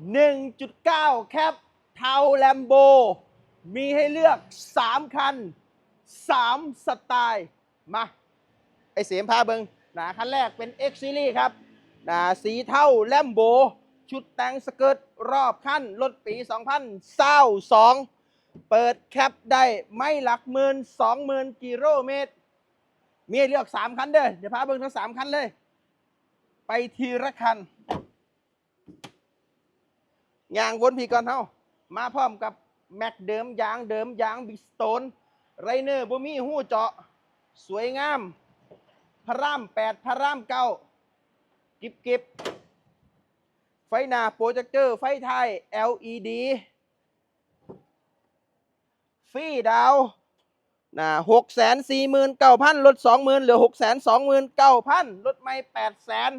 1.9 แคปเทาแลมโบ มีให้เลือก 3 คัน 3 สไตล์ มา ไอเสียมพาเบิงนะคันแรกเป็น X Series ครับนะสีเทาแลมโบ ชุดแต่งสเกิร์ตรอบขั้นรถปี 2022 เปิดแคปได้ไม่หลักหมื่นสองหมื่นกิโลเมตร มีให้เลือก 3 คันเด้อเดี๋ยวพาเบิงทั้ง 3 คันเลย ไปทีละคัน ยางวนพีก่อนเฮามาพร้อมกับแม็กเดิมยางเดิมยางบิ๊กสโตนไรเนอร์บ่มีหู้เจาะ สวยงาม พระรามแปดพระรามเก้ากิบกิบไฟหน้าโปรเจคเตอร์ ไฟท้าย LED ฟรีดาวนะหกแสนสี่หมื่นเก้าพันลดสองหมื่นเหลือหกแสนสองหมื่นเก้าพันลดไม่แปดแสน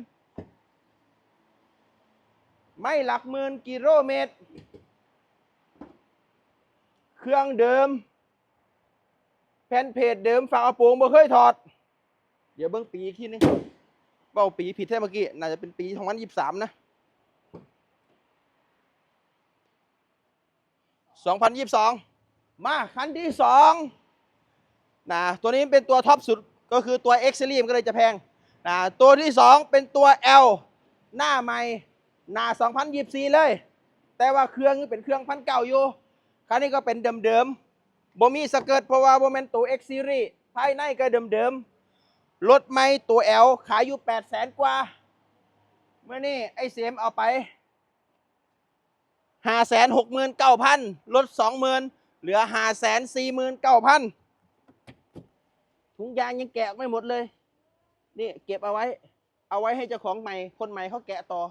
ไม่หลักหมื่นกิโลเมตร เครื่องเดิม แผ่นเพจเดิมฝากระโปรงบ่เคยถอด เดี๋ยวเบิ้งปีอีกทีนึงเบ้าปีผิดแท้เมื่อกี้ น่าจะเป็นปี2023นยี่สามนะ2022มาคันที่2นะตัวนี้เป็นตัวท็อปสุดก็คือตัว X Series ก็เลยจะแพงนะตัวที่ 2 เป็นตัว L หน้าใหม่ หน้า2024 เลย แต่ว่าเครื่องเป็นเครื่องพันเก่าอยู่คันนี้ก็เป็นเดิมๆบ่มีสเกิร์ตเพราะว่าบ่แม่นตัว X Series ภายในก็เดิมๆรถไม่ตัว L ขายอยู่ 8 0 0แสนกว่า เมื่อนี้ไอ้เสียมเอาไป 5 6 9 0 0 0ลด 20,000 เหลือ 5 4 9 0 0 0 ถุงยางยังแกะไม่หมดเลย นี่เก็บเอาไว้ เอาไว้ให้เจ้าของใหม่ คนใหม่เขาแกะต่อ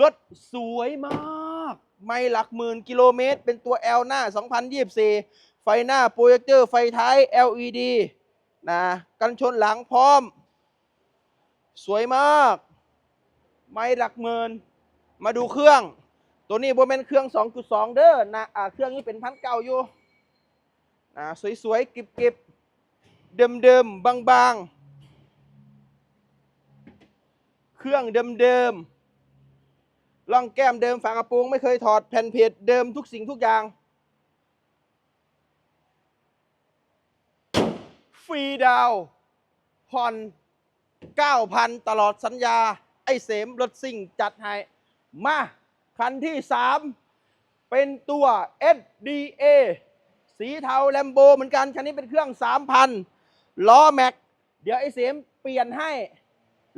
รถสวยมาก ไม่หลักหมื่นกิโลเมตร เป็นตัว L หน้า 2024 ไฟหน้าโปรเจคเตอร์ไฟท้าย LED นะกันชนหลังพร้อม สวยมาก ไม่หลักหมื่นมาดูเครื่อง ตัวนี้โบเมนเครื่อง 2.2 เด้อนะอ่าเครื่องนี้เป็นพันเก่าอยู่นะสวยๆกิบๆเดิมๆบางๆ เครื่องเดิมๆล่องแก้มเดิมฝากระโปรงไม่เคยถอดแผ่นเพจเดิมทุกสิ่งทุกอย่าง ฟรีดาวผ่อน9,000 ตลอดสัญญา ไอ้เสมรถซิ่งจัดให้ มา คันที่ 3 เป็นตัว SDA สีเทาแลมโบเหมือนกัน คันนี้เป็นเครื่อง 3,000 ล้อแม็ก เดี๋ยวไอ้เสมเปลี่ยนให้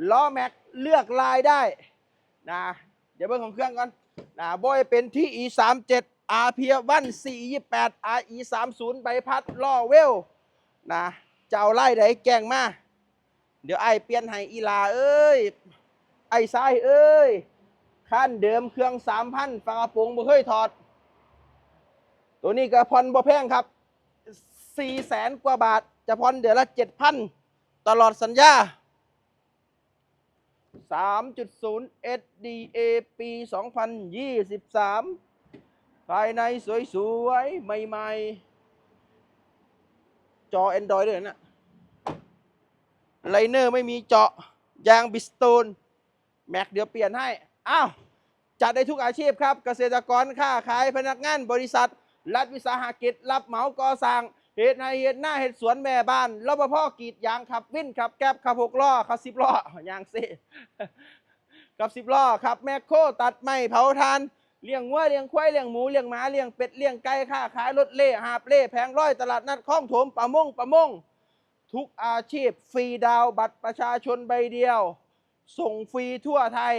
ล้อแม็กเลือกลายได้นะเดี๋ยวเบิ่งของเครื่องก่อนนะบอยเป็นที่ E 3 7 R เพียวัน4 28 R E 3 0ใบพัดล้อเวลนะเจ้าไล่ไดแกล้งมา เดี๋ยวไอ้เปลี่ยนให้อีลาเอ้ย ไอ้ทรายเอ้ยขั้นเดิมเครื่อง3,000ฝากระโปรงบ่เคยถอด ตัวนี้ก็ผ่อนบ่แพงครับ4แสนกว่าบาท จะผ่อนเดือนละ7,000ตลอดสัญญา 3.0 SDA ปี 2023 ภายในสวยๆ ใหม่ๆ จอ Android ด้วยนะไลเนอร์ไม่มีเจาะ ยางบิสโตน แม็กเดี๋ยวเปลี่ยนให้ อ้าว จัดได้ทุกอาชีพครับ เกษตรกรค้าขายพนักงานบริษัท รัฐวิสาหกิจ รับเหมาก่อสร้าง เหตุในเหตุหน้าเหตุสวนแม่บ้านรปภกรีดยางขับวิ่นขับแก๊บขับหกล้อขับสิบล้อยางเซ่ขับสิบล้อขับแมคโครตัดไม้เผาทานเลี้ยงวัวเลี้ยงควายเลี้ยงหมูเลี้ยงหมาเลี้ยงเป็ดเลี้ยงไก่ค้าขายรถเล่หาบเล่แผงร้อยตลาดนัดคลองโถมประมงประมง ทุกอาชีพฟรีดาวบัตรประชาชนใบเดียว ส่งฟรีทั่วไทย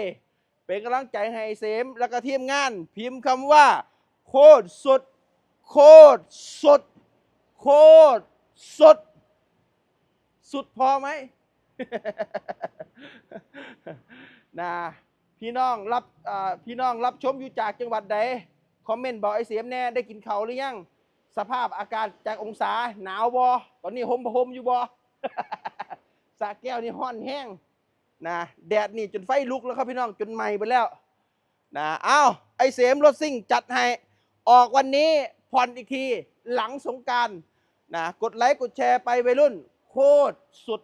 เป็นกำลังใจให้เสม แล้วก็ทีมงาน พิมพ์คำว่า โคตรสุดโคตรสุด คตรสุด สุดพอไหมนะพี่น้องรับพี่น้องรับชมอยู่จากจังหวัดใดคอมเมนต์บอกไอ้เสียมแน่ได้กินเขาหรือยัง สภาพอากาศจากองศาหนาวบอตอนนี้ห่มผ้าห่มอยู่บอสาแก้วนี่ห้อนแห้งนะแดดนี่จนไฟลุกแล้วครับพี่น้องจนไหม้ไปแล้วนะอ้าวไอเสียมรถซิ่งจัดให้ออกวันนี้ผ่อนอีกทีหลังสงการ นะกดไลค์กดแชร์ไปวัยรุ่น โคตรสุด